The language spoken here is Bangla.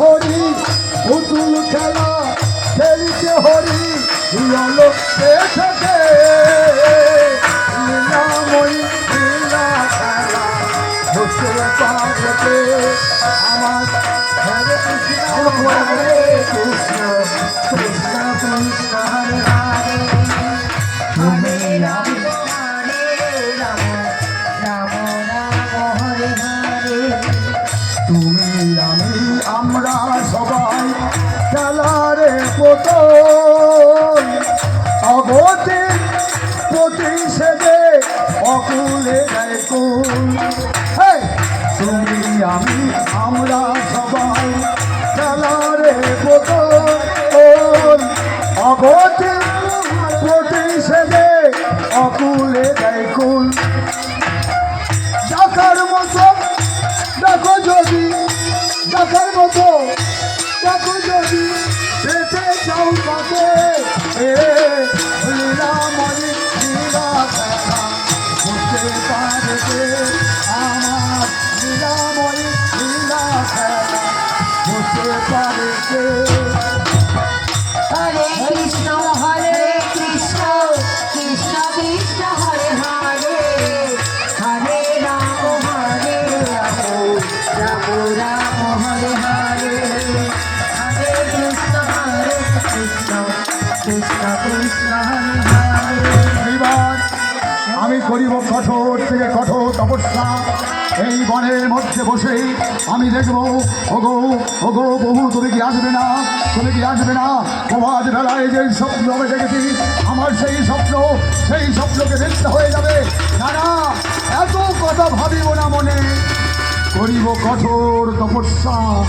হরি পুতুল খেলা খেলছে হরি ললো থেকে লীলাময়ী লীলা খেলা বুঝতে পারবে আমার অগতে প্রতি সেজে অকুলে! তুমি আমি আমরা সবাই খেলারে কত অগতে প্রতি সেজে অকুলে দেয় কুল। ডাকার মতো, দেখো যদি, দেখার মতো, দেখো যদি, পেতে চাও তাকে। এ লীলামণি লীলা খেলা বুঝতে পারবে আমার লীলামণি লীলা খেলা বুঝতে পারবে আমি করিব কঠোর থেকে কঠোর তপস্যা। এই বনের মধ্যে বসে আমি দেখব, ওগো ওগো, বহু, তুমি কি আসবে না? তুমি কি আসবে না? প্রভাত বেলায় যে স্বপ্ন আমি দেখেছি, আমার সেই স্বপ্ন, সেই স্বপ্নকে দেখতে হয়ে যাবে। না না, এত কথা ভাবিব না মনে। করিব কঠোর তপস্যা।